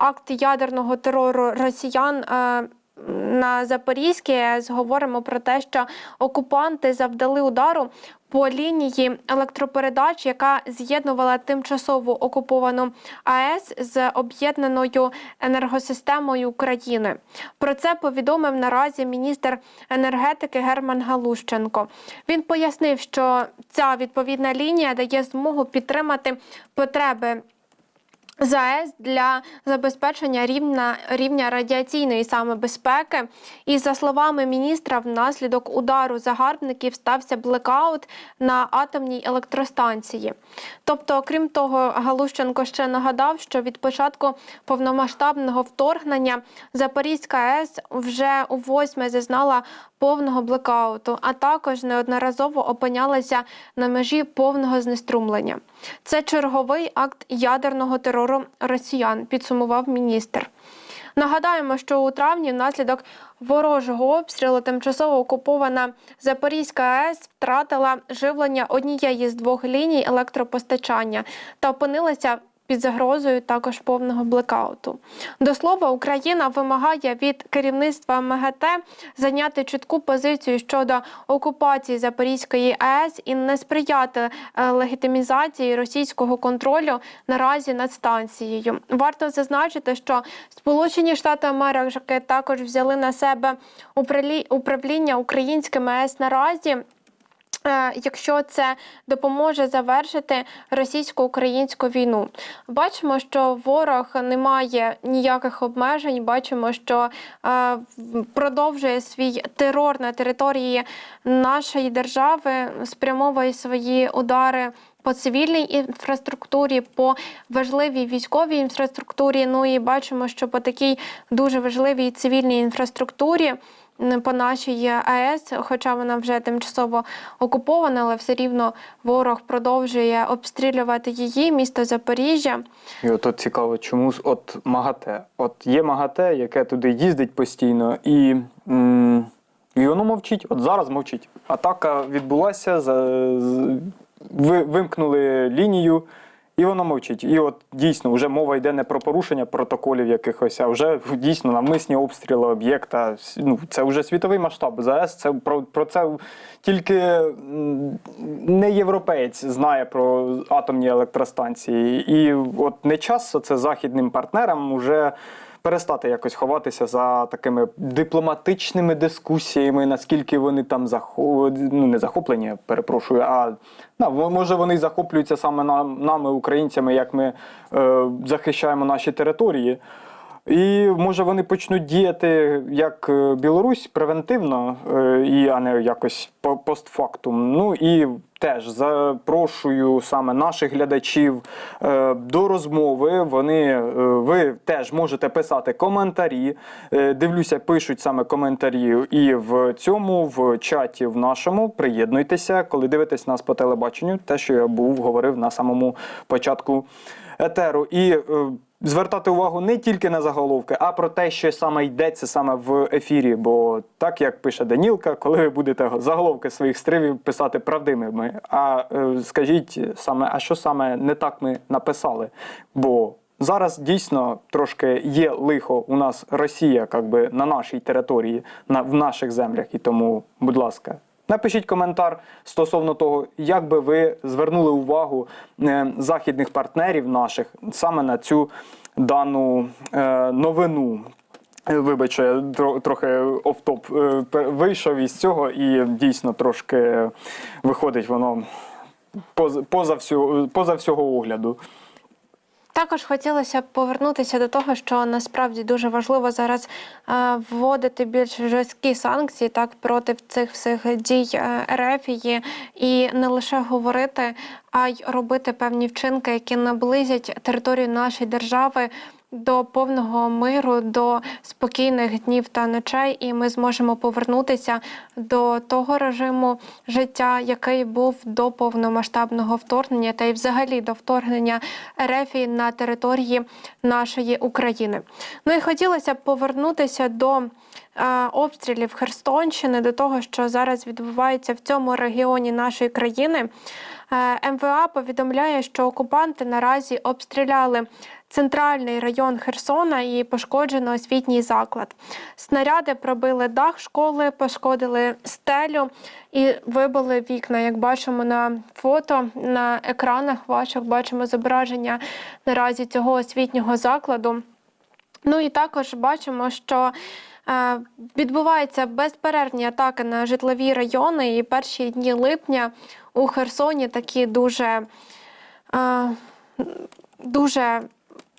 акт ядерного терору росіян. е, На Запорізькій говоримо про те, що окупанти завдали удару по лінії електропередач, яка з'єднувала тимчасово окуповану АЕС з об'єднаною енергосистемою України. Про це повідомив наразі міністр енергетики Герман Галущенко. Він пояснив, що ця відповідна лінія дає змогу підтримати потреби. ЗАЕС для забезпечення рівня, рівня радіаційної самобезпеки. І за словами міністра, внаслідок удару загарбників стався блекаут на атомній електростанції. Тобто, окрім того, Галущенко ще нагадав, що від початку повномасштабного вторгнення Запорізька АЕС вже у восьме зазнала повного блекауту, а також неодноразово опинялася на межі повного знеструмлення. Це черговий акт ядерного терору росіян, підсумував міністр. Нагадаємо, що у травні внаслідок ворожого обстрілу тимчасово окупована Запорізька АЕС втратила живлення однієї з двох ліній електропостачання та опинилася під загрозою також повного блекауту. До слова, Україна вимагає від керівництва МГТ зайняти чітку позицію щодо окупації Запорізької АЕС і не сприяти е, легітимізації російського контролю наразі над станцією. Варто зазначити, що Сполучені Штати Америки також взяли на себе управлі- управління українськими АЕС наразі. Е, Якщо це допоможе завершити російсько-українську війну, бачимо, що ворог не має ніяких обмежень. Бачимо, що е, продовжує свій терор на території нашої держави, спрямовує свої удари. По цивільній інфраструктурі, по важливій військовій інфраструктурі. Ну і бачимо, що по такій дуже важливій цивільній інфраструктурі по нашій АЕС, хоча вона вже тимчасово окупована, але все рівно ворог продовжує обстрілювати її, місто Запоріжжя. І от, цікаво, чому от МАГАТЕ. От є МАГАТЕ, яке туди їздить постійно, і, і воно мовчить. От зараз мовчить. Атака відбулася, за, з- ви, вимкнули лінію, і воно мовчить. І от дійсно вже мова йде не про порушення протоколів якихось, а вже дійсно навмисні обстріли об'єкта. Ну, це вже світовий масштаб. ЗАЕС це про, про це тільки не європеєць знає про атомні електростанції. І от не час це західним партнерам уже. Перестати якось ховатися за такими дипломатичними дискусіями, наскільки вони там захо... ну, не захоплені, перепрошую, а ну, може вони захоплюються саме нам, нами, українцями, як ми е, захищаємо наші території. І може вони почнуть діяти як е, Білорусь превентивно, е, і а не якось по- постфактум. Ну і теж запрошую саме наших глядачів е, до розмови. Вони ви теж можете писати коментарі. Дивлюся, пишуть саме коментарі і в цьому в чаті в нашому. Приєднуйтеся, коли дивитесь нас по телебаченню, те, що я був говорив на самому початку етеру. І звертати увагу не тільки на заголовки, а про те, що саме йдеться саме в ефірі. Бо так як пише Данілка, коли ви будете заголовки своїх стривів писати правдивими, а е, скажіть саме, а що саме не так ми написали? Бо Зараз дійсно трошки є лихо у нас Росія, як би на нашій території, на в наших землях. І тому, будь ласка, напишіть коментар стосовно того, як би ви звернули увагу е, західних партнерів наших саме на цю дану е, новину. Е, Вибач, що я трохи офтоп вийшов із цього, і дійсно трошки виходить воно поза, всього, поза всього огляду. Також хотілося б повернутися до того, що насправді дуже важливо зараз е, вводити більш жорсткі санкції так проти цих всіх дій РФ Ерефії і не лише говорити, а й робити певні вчинки, які наблизять територію нашої держави. До повного миру, до спокійних днів та ночей, і ми зможемо повернутися до того режиму життя, який був до повномасштабного вторгнення, та й взагалі до вторгнення РФ на території нашої України. Ну і хотілося б повернутися до е, обстрілів Херсонщини, до того, що зараз відбувається в цьому регіоні нашої країни. Е, МВА повідомляє, що окупанти наразі обстріляли центральний район Херсона і пошкоджено освітній заклад. Снаряди пробили дах школи, пошкодили стелю і вибили вікна. Як бачимо на фото на екранах ваших, бачимо зображення наразі цього освітнього закладу. Ну і також бачимо, що е, відбуваються безперервні атаки на житлові райони, і перші дні липня у Херсоні такі дуже, е, дуже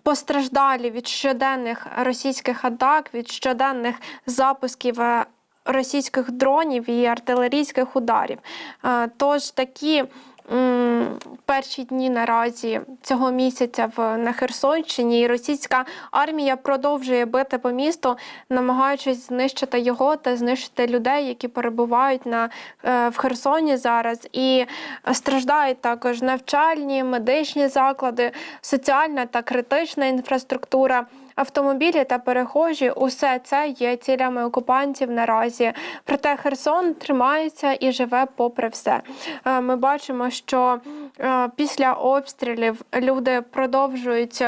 постраждалі від щоденних російських атак, від щоденних запусків. е, Російських дронів і артилерійських ударів. Е, Тож такі перші дні наразі цього місяця в на Херсонщині, і російська армія продовжує бити по місту, намагаючись знищити його та знищити людей, які перебувають на е, в Херсоні зараз. І страждають також навчальні, медичні заклади, соціальна та критична інфраструктура. Автомобілі та перехожі усе це є цілями окупантів наразі. Проте Херсон тримається і живе попри все. Е, Ми бачимо, що е, після обстрілів люди продовжують.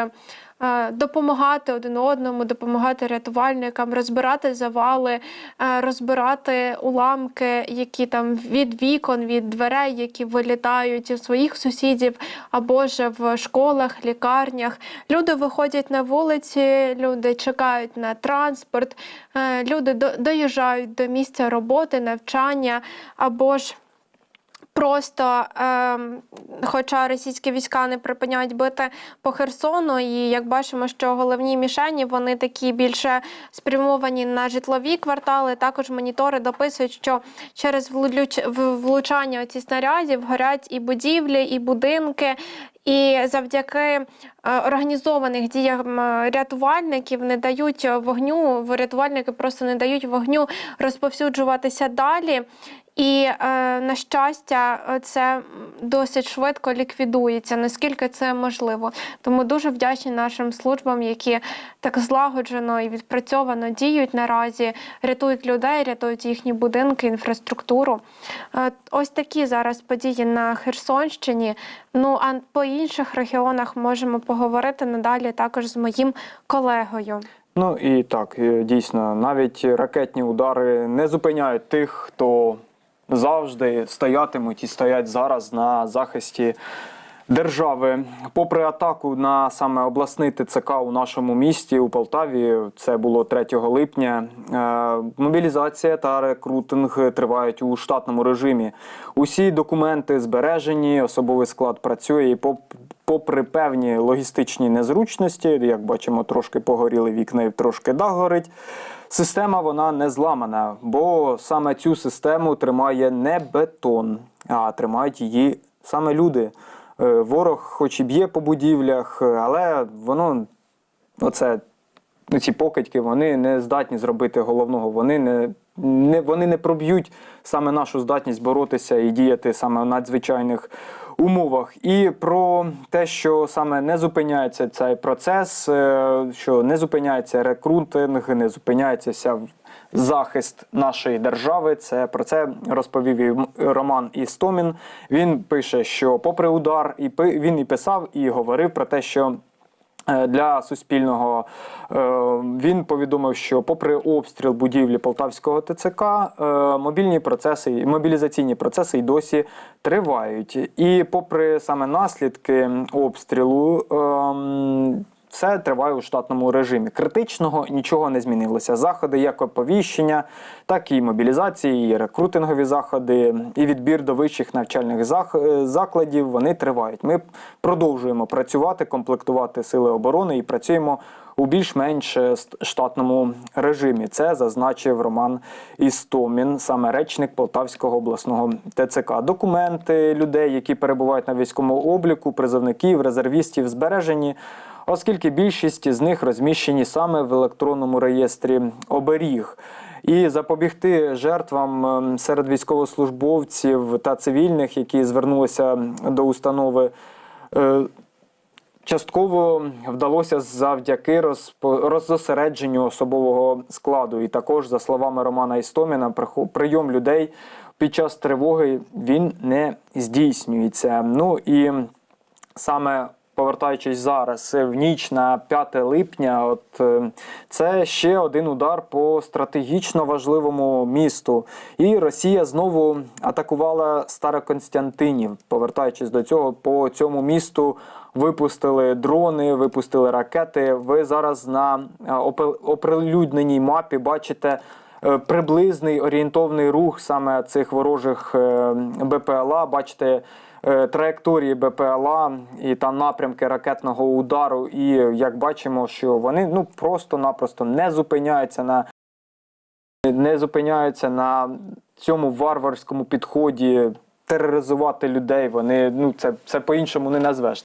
Е, Допомагати один одному, допомагати рятувальникам, розбирати завали, е, розбирати уламки, які там від вікон, від дверей, які вилітають у своїх сусідів або ж в школах, лікарнях. Люди виходять на вулиці, люди чекають на транспорт, е, люди доїжджають до місця роботи, навчання або ж. Просто, ем, хоча російські війська не припиняють бити по Херсону, і як бачимо, що головні мішені вони такі більше спрямовані на житлові квартали. Також монітори дописують, що через влучання ці снарядів горять і будівлі, і будинки. І завдяки організованих діям е, рятувальників не дають вогню, рятувальники просто не дають вогню розповсюджуватися далі. І е, на щастя, е, це досить швидко ліквідується, наскільки це можливо. Тому дуже вдячні нашим службам, які так злагоджено і відпрацьовано діють наразі, рятують людей, рятують їхні будинки, інфраструктуру. Е, ось такі зараз події на Херсонщині. Ну а по інших регіонах можемо поговорити надалі також з моїм колегою. Ну і так, дійсно, навіть ракетні удари не зупиняють тих, хто завжди стоятимуть і стоять зараз на захисті держави. Попри атаку на саме обласний ТЦК у нашому місті у Полтаві, це було 3 липня. е, Мобілізація та рекрутинг тривають у штатному режимі. Усі документи збережені, особовий склад працює і попри певні логістичні незручності, як бачимо, трошки погоріли вікна і трошки дах горить. Система вона не зламана, бо саме цю систему тримає не бетон, а тримають її саме люди. Е, Ворог, хоч і б'є по будівлях, але воно, оце, ну, ці покидьки, вони не здатні зробити головного. Вони не, не, вони не проб'ють саме нашу здатність боротися і діяти саме в надзвичайних умовах. І про те, що саме не зупиняється цей процес, е, що не зупиняється рекрутинг, не зупиняється захист нашої держави. Це про це розповів і Роман Істомін. Він пише, що попри удар, і він і писав, і говорив про те, що. Е, Для Суспільного е, він повідомив, що попри обстріл будівлі Полтавського ТЦК, е, мобільні процеси, мобілізаційні процеси й досі тривають. І попри саме наслідки обстрілу, ем, все триває у штатному режимі. Критичного нічого не змінилося. Заходи як оповіщення, так і мобілізації, і рекрутингові заходи, і відбір до вищих навчальних е, закладів вони тривають. Ми продовжуємо працювати, комплектувати сили оборони і працюємо у більш-менш е, штатному режимі. Це зазначив Роман Істомін, саме речник Полтавського обласного ТЦК. Документи людей, які перебувають на військовому обліку, призовників, резервістів, збережені. Оскільки більшість з них розміщені саме в електронному реєстрі оберіг. І запобігти жертвам ем, серед військовослужбовців та цивільних, які звернулися до установи, е, частково вдалося завдяки роззосередженню особового складу. І також, за словами Романа Істоміна, прийом людей під час тривоги він не здійснюється. Ну і саме повертаючись зараз в ніч на 5 липня, от е, це ще один удар по стратегічно важливому місту. І Росія знову атакувала Староконстянтинів. Повертаючись до цього, по цьому місту випустили дрони, випустили ракети. Ви зараз на е, оприлюдненій мапі бачите. е, Приблизний орієнтовний рух саме цих ворожих БПЛА. Бачите траєкторії БПЛА і та напрямки ракетного удару. І як бачимо, що вони ну просто-напросто не зупиняються на не зупиняються на цьому варварському підході тероризувати людей. Вони ну це, це по-іншому не назвеш.